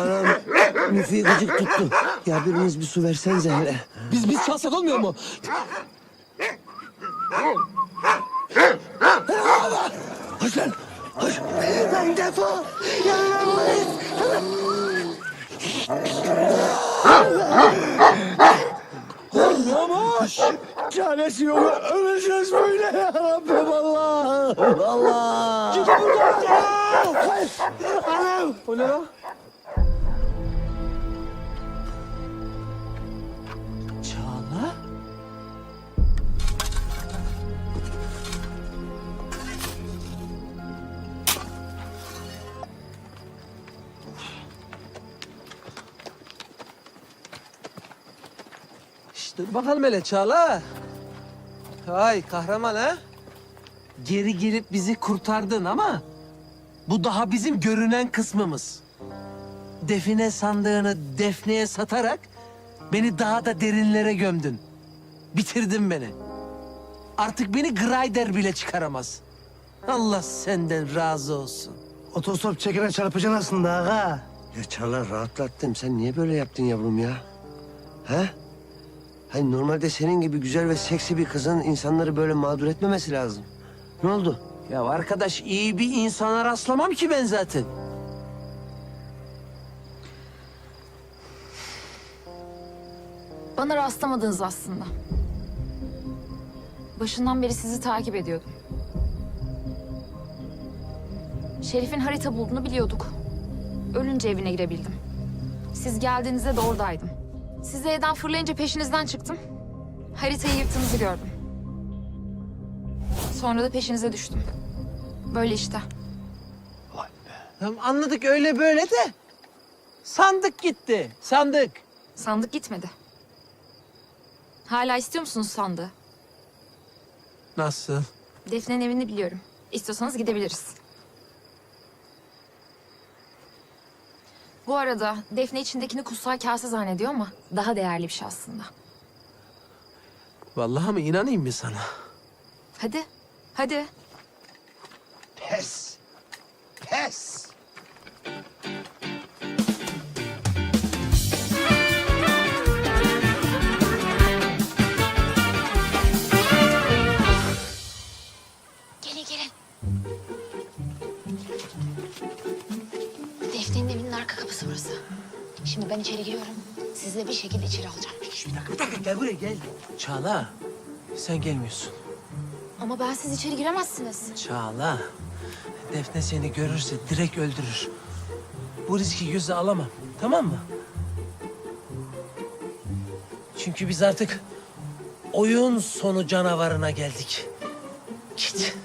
Anam Müfi'yi gıcık tuttu. Ya biriniz bir su versenize hele. Biz biz çalsak olmuyor mu? Hoş lan. Hoş. Lan defol. Yanılmayız. Yavaş. Çaresi yok. Öleceğiz böyle ya Rabbim Allah. Allah. Git buradan ya. Anam. O ne lan? Dur bakalım hele Çağla. Vay kahraman ha. Geri gelip bizi kurtardın ama bu daha bizim görünen kısmımız. Define sandığını defneye satarak beni daha da derinlere gömdün. Bitirdin beni. Artık beni Grider bile çıkaramaz. Allah senden razı olsun. Otostop çekene çarpacaksın aslında aga. Ya Çağla rahatlattım. Sen niye böyle yaptın yavrum ya? He? Hani normalde senin gibi güzel ve seksi bir kızın insanları böyle mağdur etmemesi lazım. Ne oldu? Ya arkadaş iyi bir insana rastlamam ki ben zaten. Bana rastlamadınız aslında. Başından beri sizi takip ediyordum. Şerif'in harita bulduğunu biliyorduk. Ölünce evine girebildim. Siz geldiğinizde de oradaydım. Sizi evden fırlayınca peşinizden çıktım. Haritayı yırttığınızı gördüm. Sonra da peşinize düştüm. Böyle işte. Tamam anladık öyle böyle de. Sandık gitti. Sandık. Sandık gitmedi. Hala istiyor musunuz sandığı? Nasıl? Defne'nin evini biliyorum. İstiyorsanız gidebiliriz. Bu arada Defne içindekini kutsal kase zannediyor ama daha değerli bir şey aslında. Vallahi mı inanayım mı sana? Hadi, hadi. Pes. Pes. Defne'nin evinin arka kapısı burası. Şimdi ben içeri giriyorum. Sizi de bir şekilde içeri alacağım. Bir dakika, bir dakika gel buraya gel. Çağla, sen gelmiyorsun. Ama ben siz içeri giremezsiniz. Çağla, Defne seni görürse direkt öldürür. Bu riski göze alamam, tamam mı? Çünkü biz artık oyun sonu canavarına geldik. Git.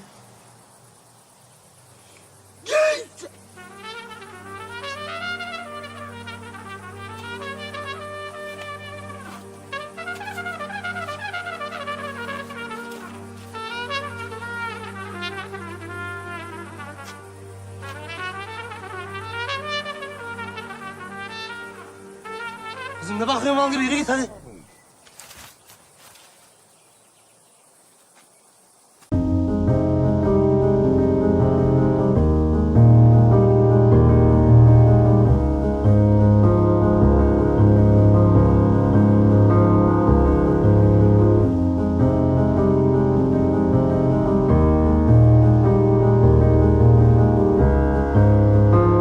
Kızım ne bakıyorsun mal gibi yürü git hadi.